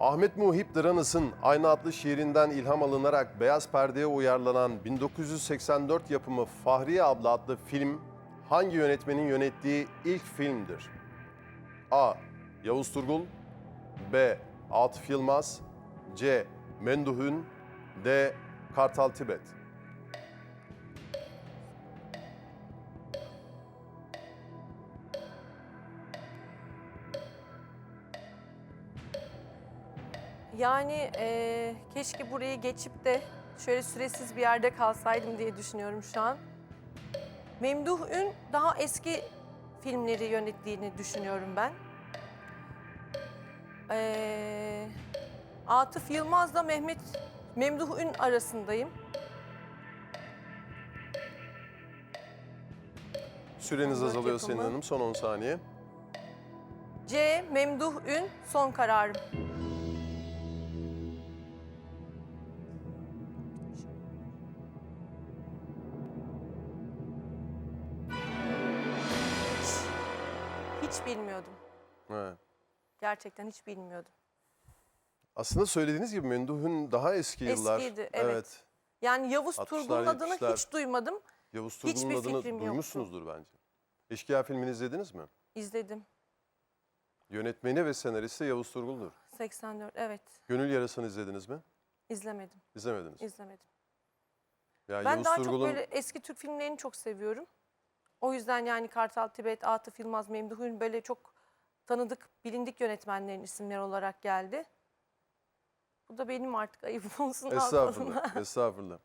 Ahmet Muhip Dıranıs'ın aynı adlı şiirinden ilham alınarak beyaz perdeye uyarlanan 1984 yapımı Fahriye Abla adlı film hangi yönetmenin yönettiği ilk filmdir? A. Yavuz Turgul B. Atıf Yılmaz C. Menduhün D. Kartal Tibet Yani eee, keşke burayı geçip de şöyle süresiz bir yerde kalsaydım diye düşünüyorum şu an. Memduh Ün daha eski filmleri yönettiğini düşünüyorum ben. Eee Atıf Yılmaz'la Mehmet Memduh Ün arasındayım. Süreniz azalıyor yapımı. Selin Hanım. Son 10 saniye. C. Memduh Ün son kararım. Hiç bilmiyordum. Evet. Gerçekten hiç bilmiyordum. Aslında söylediğiniz gibi Menduh'un daha eski yıllar. Eskiydi, evet. Yani Yavuz 60'lar, Turgul'un adını 70'ler. hiç duymadım. Yavuz Hiçbir Turgul'un adını fikrim yoktu. duymuşsunuzdur bence. Eşkıya filmini izlediniz mi? İzledim. Yönetmeni ve senaristi Yavuz Turgul'dur. 84 evet. Gönül Yarası'nı izlediniz mi? İzlemedim. İzlemediniz. İzlemedim. Ya Ben daha çok böyle eski Türk filmlerini çok seviyorum. O yüzden yani Kartal Tibet, Atıf Yılmaz, Memduh Ün böyle çok tanıdık, bilindik yönetmenlerin isimleri olarak geldi. Bu da benim artık ayıp olsun. Estağfurullah, estağfurullah.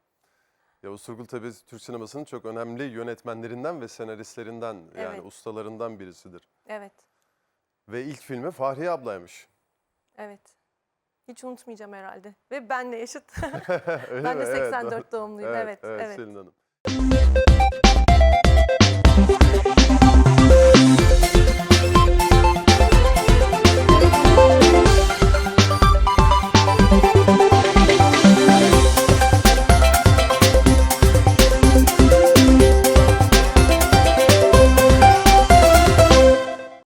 Yavuz Turgul tabii Türk sinemasının çok önemli yönetmenlerinden ve senaristlerinden yani Evet. ustalarından birisidir. evet, Ve ilk filmi Fahriye ablaymış. evet. Hiç unutmayacağım herhalde. Ve benle yaşıt. Ben de Evet, 84 doğumluyum. Evet, evet, evet. Selin Hanım.